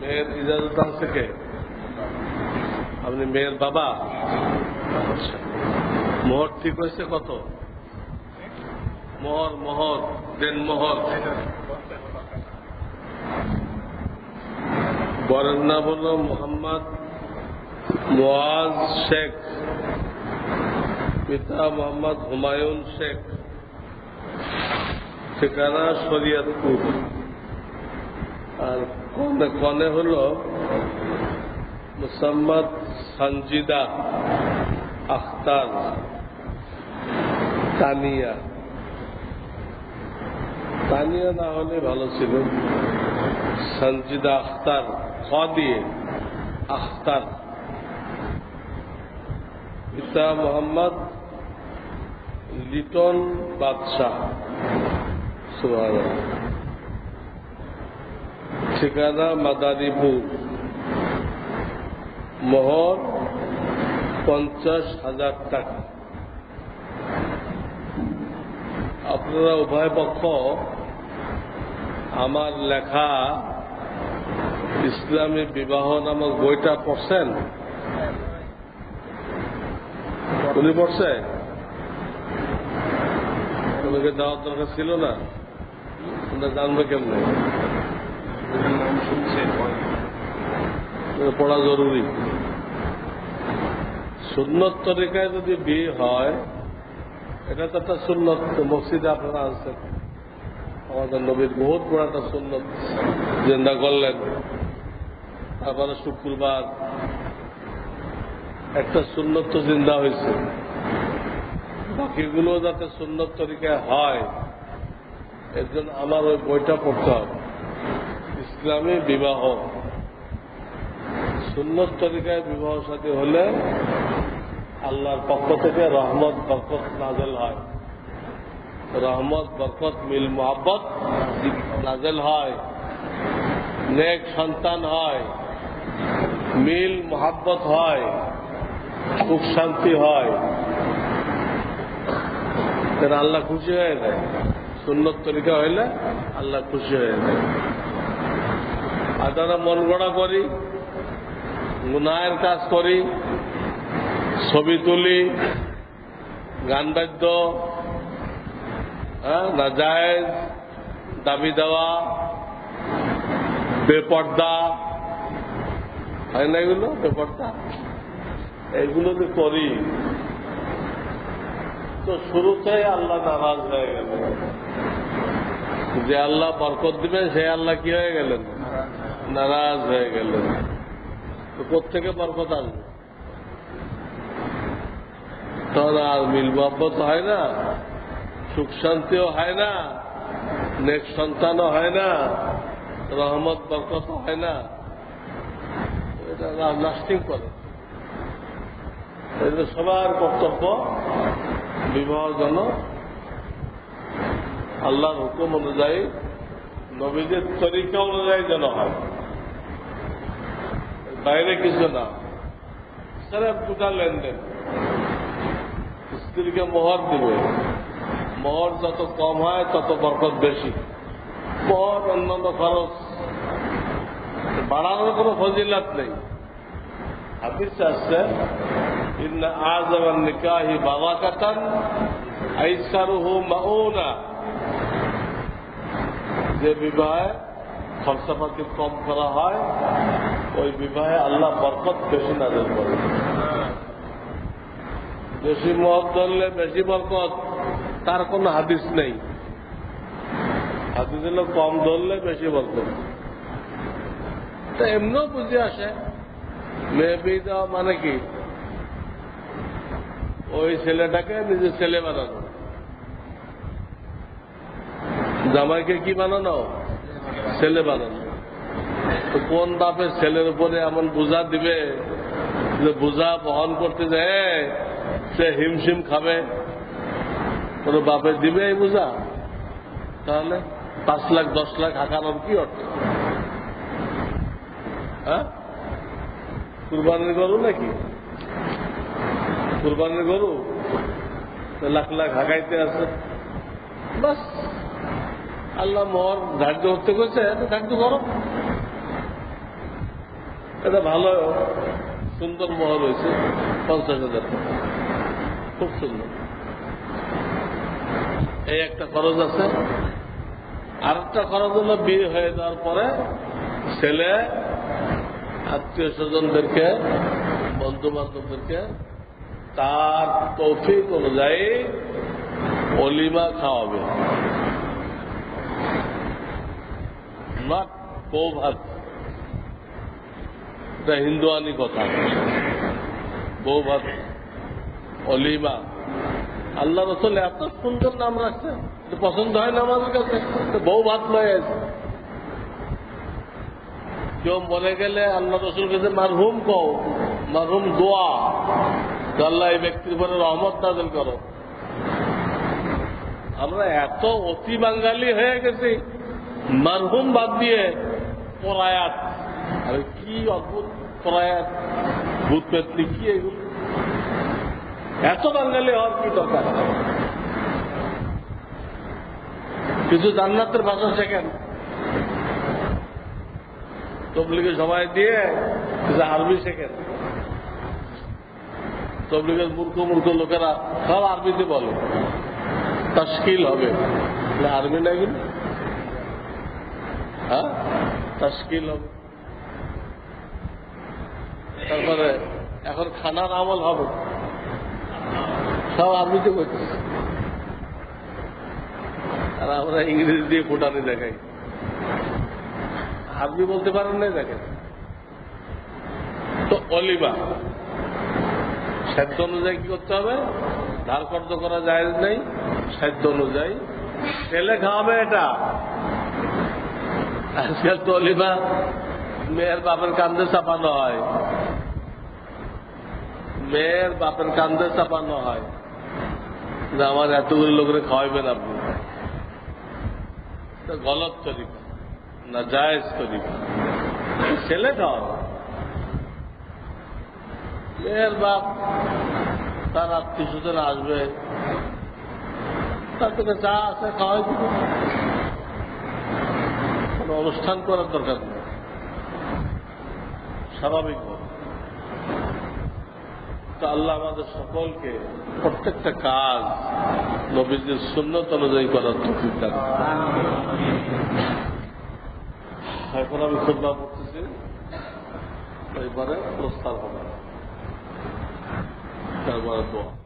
মেয়ের ইজাজত আছে কে? আপনি মেয়ের বাবা? আচ্ছা। মোহর ঠিক হয়েছে কত? মোহর মোহর, দেন মোহর। বরের নাম হল মোহাম্মদ মোয়াজ শেখ। পিতা মোহাম্মদ হুমায়ুন শেখ। ঠিকানা শরিয়তপুর। আর কনে কনে হল মুসাম্মদ সঞ্জিদা আখতার তানিয়া। তানিয়া না হলে ভালো ছিল। সঞ্জিদা আখতার, খ দিয়ে আখতার। পিতা মোহাম্মদ লিটন বাদশাহ। ঠিকানা মাদারীপুর। মোহর পঞ্চাশ হাজার টাকা। আপনারা উভয় পক্ষ আমার লেখা ইসলামী বিবাহ নামক বইটা পড়ছেন? উনি পড়ছে? দেওয়ার দরকার ছিল না? তোমরা জানবে কেমনে? পড়া জরুরি। সুন্নত তরিকায় যদি বিয়ে হয় এটা তো একটা সুন্নত মসজিদে আপনারা আনছেন আমাদের নবীর বহুত বড় একটা সুন্নত জিন্দা করলেন। তারপরে শুক্রবার একটা সুন্নত তো জিন্দা হয়েছে। বাকিগুলো যাতে সুন্নত তরিকায় হয় এর জন্য আমার ওই বইটা পড়তে হবে। ইসলামী বিবাহ। সুন্নত তরিকায় বিবাহ সাথী হলে আল্লাহর পক্ষ থেকে রহমত, বরকত নাজেল হয়। রহমত, বরকত, মিল, মোহাব্বত নাজেল হয়। নেক সন্তান হয়। মিল, মোহাব্বত হয়। সুখ, শান্তি হয়। তাহলে আল্লাহ খুশি হয়ে যায়। সুন্নত তরিকা হইলে আল্লাহ খুশি হয়ে যায়। আর তারা মন গড়া করি গুনায়ের কাজ করি, ছবি তুলি, গান বাদ্য হ্যাঁ নাজায়েজ দাবি দেওয়া, বেপর্দা, হয় না এগুলো? বেপর্দা। এগুলো যে করি তো শুরুতে আল্লাহ নারাজ হয়ে গেল যে আল্লাহ বরকত দিবেন সে আল্লাহ কি হয়ে গেলেন? নারাজ হয়ে গেলেন। তো কোথেকে বরকত আসবে? তখন আর মিল মোহাম্মত হয় না, সুখ শান্তিও হয় না, নেক সন্তানও হয় না, রহমত বরকত হয় না। এটা লাস্টিং করে সবার কর্তব্য বিবাহ যেন আল্লাহর হুকুম অনুযায়ী, নবীদের তরিকা অনুযায়ী যেন হয়। বাইরে কিছু না। স্যার দুটা লেনদেন। স্ত্রীকে মোহর দিবে। মোহর যত কম হয়, তত বরকত বেশি। মোহর অন্যান্য খরচ। বাড়ানোর কোনো ফজিলাত নেই। হাদিস আসছে ইন্না আজমান নিকাহি বাবাকাতান আইসারুহু মাউনা যে বিবাহে খরচাপাতি কম করা হয়, ওই বিবাহে আল্লাহ বরকত বেশি নাজল করে। বেশি মত ধরলে বেশি বরকত, তার কোনো হাদিস নেই। হাদিস হলো কম ধরলে বেশি বরকত। তা এমনিও বুঝে আসে, মেয়ে বিয়ে দেওয়া মানে কি? ওই ছেলেটাকে নিজের ছেলে বানানো। জামাইকে কি বানানো? ছেলে বানানো। তো কোন বাপের ছেলের উপরে এমন বোঝা দিবে যে বোঝা বহন করতে যায় সে হিমশিম খাবে। কোন বাপের দিবে এই বোঝা? তাহলে পাঁচ লাখ, দশ লাখ হাঁকানোর কি অর্থ? হ্যাঁ? কুরবানির গরু নাকি? কুরবানির গরু? লাখ লাখ হাঁকাইতে আছে। বাস। আল্লাহ মোহর ধার্য করতে করছে ধার্য করো। এটা ভালো, সুন্দর মোহর হয়েছে পঞ্চাশ হাজার খুব সুন্দর। এই একটা খরচ আছে। আর একটা খরচ হলো বিয়ে হয়ে যাওয়ার পরে ছেলে, আত্মীয় স্বজনদেরকে বন্ধু বান্ধবদেরকে তার তৌফিক অনুযায়ী অলিমা খাওয়াবে। না বৌভাত এটা হিন্দুয়ানি কথা। বৌভাত অলিমা। আল্লাহ রসুল এত সুন্দর নাম রাখছে পছন্দ হয় না আমাদের কাছে? বউ ভাত লয়ে আছে কেউ মরে গেলে আল্লাহ রসুল কাছে মারহুম কও, মারহুম দোয়া। আল্লাহ এই ব্যক্তির উপরে রহমত নাজল করো। আমরা এত অতি বাঙালি হয়ে গেছি, মারহুম বাদ দিয়ে পরায়াত। আরে কি অদ্ভুত পরায়াত, ভূত পেতনি কি এগুলো? এত বাঙালি হওয়ার কি দরকার? কিছু জান্নাতের ভাষা শেখেন। তবলিগে সময় দিয়ে কিছু আরবি শেখেন। তবলিগের মূর্খ মূর্খ লোকেরা সব আরবিতে বলে। তশকিল হবে। আরবি না এগুলো হ্যাঁ? তশকিল হবে। তারপরে এখন খানার আমল হবে। সব আরবিতে করছে আর আমরা ইংরেজি দিয়ে ফোটানি দেখাই। আরবি বলতে পারেন না দেখেন। তো অলিবা সাধ্য অনুযায়ী কি করতে হবে? ধার কর্য করা যায় নেই, সাধ্য অনুযায়ী। ছেলে খাওয়াবে এটা। আজকাল তো অলিবা মেয়ের বাপের কান্দে চাপানো হয়। মেয়ের বাপের কান্দে চাপানো হয়। যে আমার এতগুলো লোকের খাওয়াইবেন আপনি। গলত তরিকা না জায়েজ তরিকা ছেলে খাওয়াবে। মেয়ের বাপ, তার আত্মীয় স্বজন আসবে। তার থেকে চা আছে খাওয়াই দিবে। কোনো অনুষ্ঠান করার দরকার নেই। স্বাভাবিক তো আল্লাহ আমাদের সকলকে প্রত্যেকটা কাজ নবীদের সুন্নত অনুযায়ী করার তৌফিক এখন আমি খুববা করতেছি এবারে প্রস্তাব হবে। তারপরে দোয়া